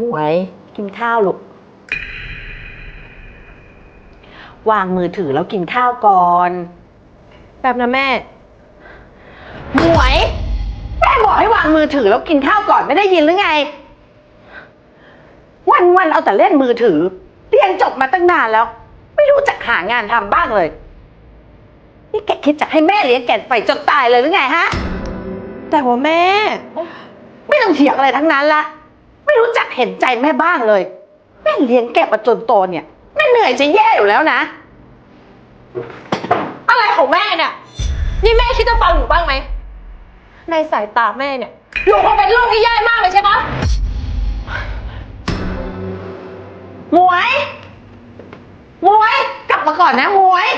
หวยกินข้าวลูกวางมือถือแล้วกินข้าวก่อนแบบนะแม่ หมวยแม่บอกให้วางมือถือแล้วกินข้าวก่อนไม่ได้ยินหรือไง วันวันๆเอาแต่เล่นมือถือ เรียนจบมาตั้งนานแล้ว ไม่รู้จักหางานทำบ้างเลย นี่แกคิดจะให้แม่เลี้ยงแกไปจนตายเลยหรือไงฮะ แต่ว่าแม่ ไม่ต้องเถียงอะไรทั้งนั้นละ ไม่รู้จักเห็นใจแม่บ้างเลย แม่เลี้ยงแกมาจนโตเนี่ยแม่เหนื่อยจะแย่อยู่แล้วนะ อะไรของแม่เนี่ยนี่แม่คิดจะฟังหนูบ้างไหม ในสายตาแม่เนี่ยหนูคงเป็นลูกที่แย่มากเลยใช่ปะหมวยหมวย กลับมาก่อนนะหมวย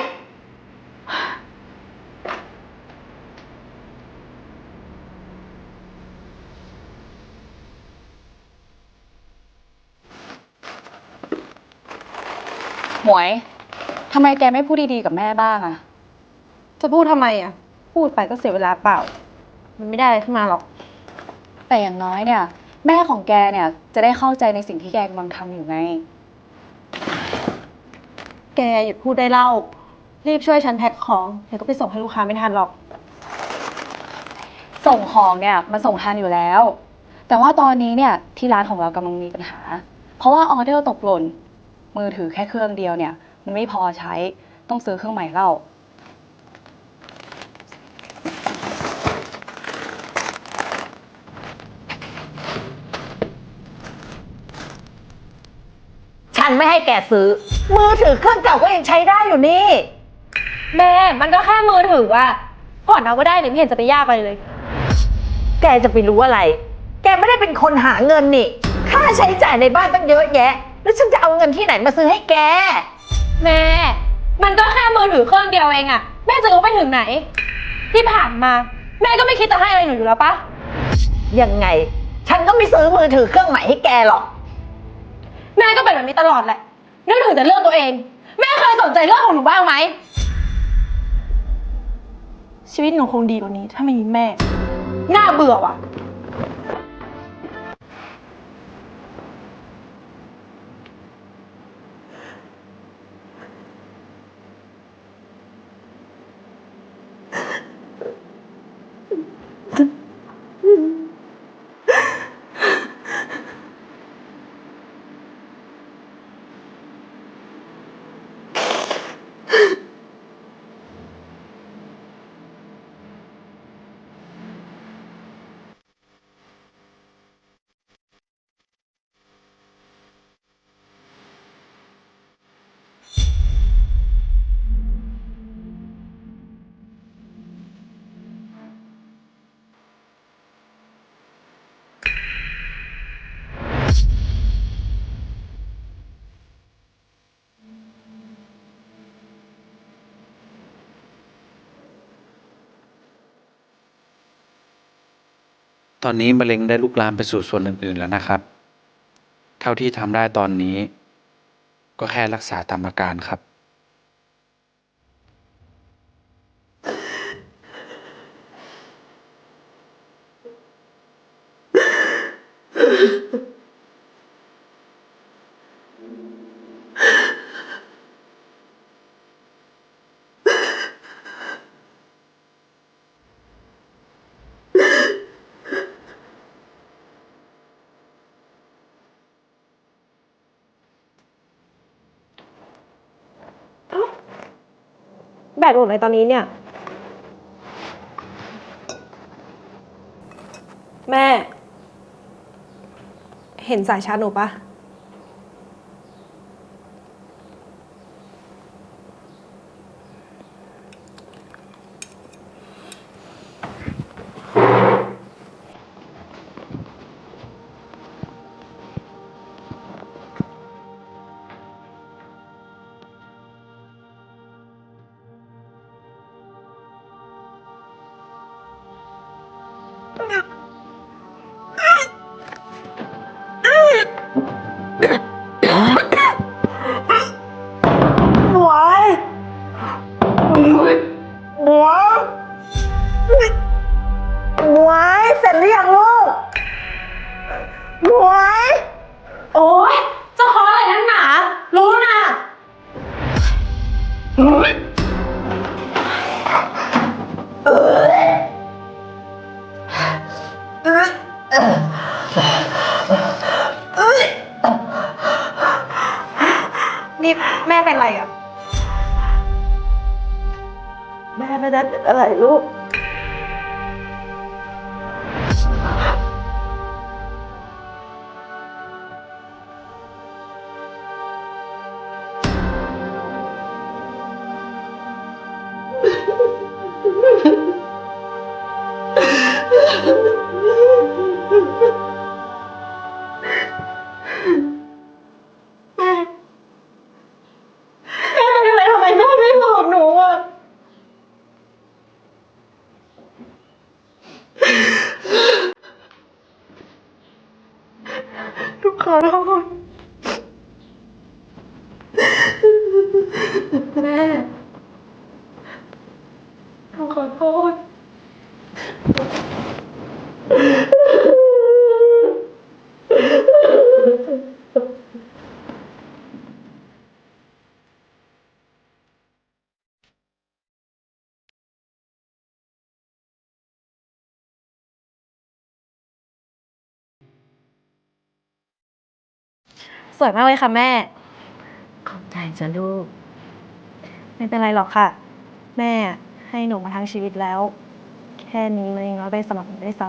หมวย ทำไมแกไม่พูดดีๆกับแม่บ้างอะจะพูดทำไมอะ พูดไปก็เสียเวลาเปล่า มันไม่ได้อะไรขึ้นมาหรอก แต่อย่างน้อยเนี่ย แม่ของแกเนี่ยจะได้เข้าใจในสิ่งที่แกกำลังทำอยู่ไง แกหยุดพูดได้เล่า รีบช่วยฉันแพ็คของเดี๋ยวก็ไปส่งให้ลูกค้าไม่ทันหรอก ส่งของเนี่ยมันส่งทันอยู่แล้ว แต่ว่าตอนนี้เนี่ยที่ร้านของเรากำลังมีปัญหา เพราะว่าออเดอร์ตกหล่น มือถือแค่เครื่องเดียวเนี่ย มันไม่พอใช้ต้องซื้อเครื่องใหม่เล่า ฉันไม่ให้แกซื้อ มือถือเครื่องเก่าก็ยังใช้ได้อยู่นี่ แม่ มันก็แค่มือถืออะผ่อนเอาก็ได้เนี่ยไม่เห็นจะไปยากอะไรเลย แกจะไปรู้อะไร แกไม่ได้เป็นคนหาเงินนี่ ค่าใช้จ่ายในบ้านตั้งเยอะแยะ แล้วฉันจะเอาเงินที่ไหนมาซื้อให้แก แม่ มันก็แค่มือถือเครื่องเดียวเองอะแม่จะรู้ไปถึงไหน ที่ผ่านมา แม่ก็ไม่คิดจะให้อะไรหนูอยู่แล้วปะยังไง ฉันก็ไม่ซื้อมือถือเครื่องใหม่ให้แกหรอก แม่ก็เป็นแบบนี้ตลอดแหละนึกถึงแต่เรื่องตัวเอง แม่เคยสนใจเรื่องของหนูบ้างไหม ชีวิตหนูคงดีกว่านี้ถ้าไม่มีแม่ น่าเบื่อว่ะ ตอนนี้มะเร็งได้ลุกลามไปสู่ส่วนอื่น ๆ แล้วนะครับ เท่าที่ทำได้ตอนนี้ ก็แค่รักษาตามอาการครับ แบตหมดเลยตอนนี้เนี่ย แม่ เห็นสายชาร์จหนูปะ เป็นไรอะ แม่ไม่ได้เป็นอะไรลูก แม่ลูกขอโทษ สวยมากเลยค่ะแม่ ขอบใจจ้ะลูก ไม่เป็นไรหรอกค่ะ แม่ให้หนูมาทั้งชีวิตแล้ว แค่นี้มันยังน้อยไปสำหรับหนูได้วยซ้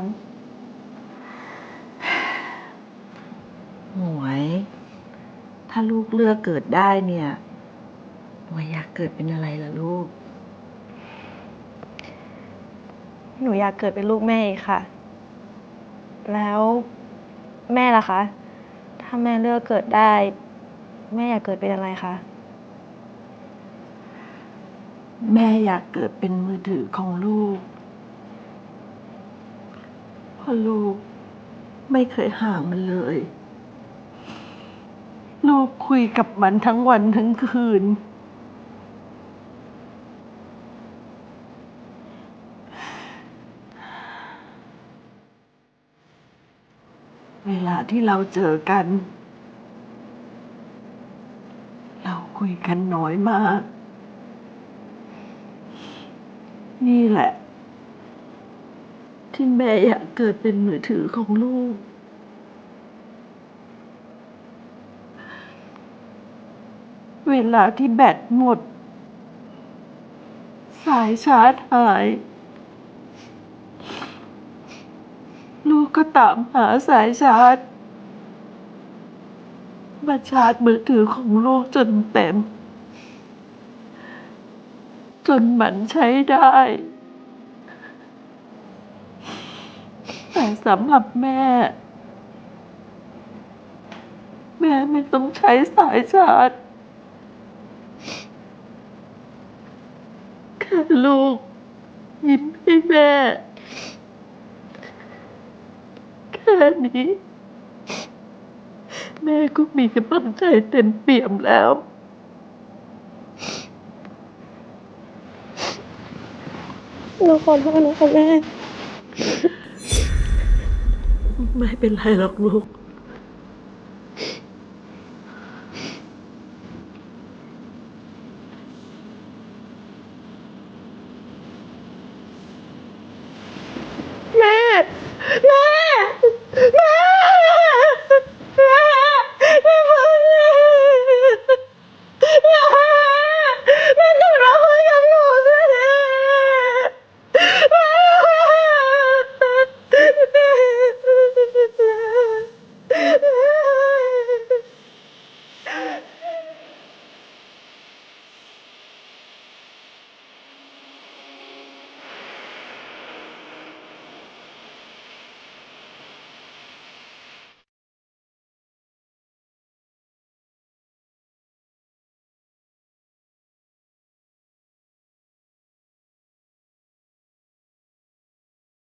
หมวย ถ้าลูกเลือกเกิดได้เนี่ย หมวยอยากเกิดเป็นอะไรล่ะลูกำหนูอยากเกิดเป็นลูกแม่อีกค่ะ แล้วแม่ล่ะคะ ถ้าแม่เลือกเกิดได้ แม่อยากเกิดเป็นอะไรคะ แม่อยากเกิดเป็นมือถือของลูก เพราะลูกไม่เคยห่างมันเลย ลูกคุยกับมันทั้งวันทั้งคืน เวลาที่เราเจอกัน เราคุยกันน้อยมาก นี่แหละ ที่แม่อยากเกิดเป็นมือถือของลูก เวลาที่แบตหมด สายชาร์จหาย ลูกก็ตามหาสายชาร์จมาชาร์จมือถือของลูกจนเต็ม นมันใช้ได้ แต่สำหรับแม่ แม่ไม่ต้องใช้สายชาร์จแค่ลูก ยิ้มให้แม่ แค่นี้ แม่ก็มีกำลังใจเต็มเปี่ยมแล้ว หนูขอโทษนะคะแม่ ไม่เป็นไรหรอกลูก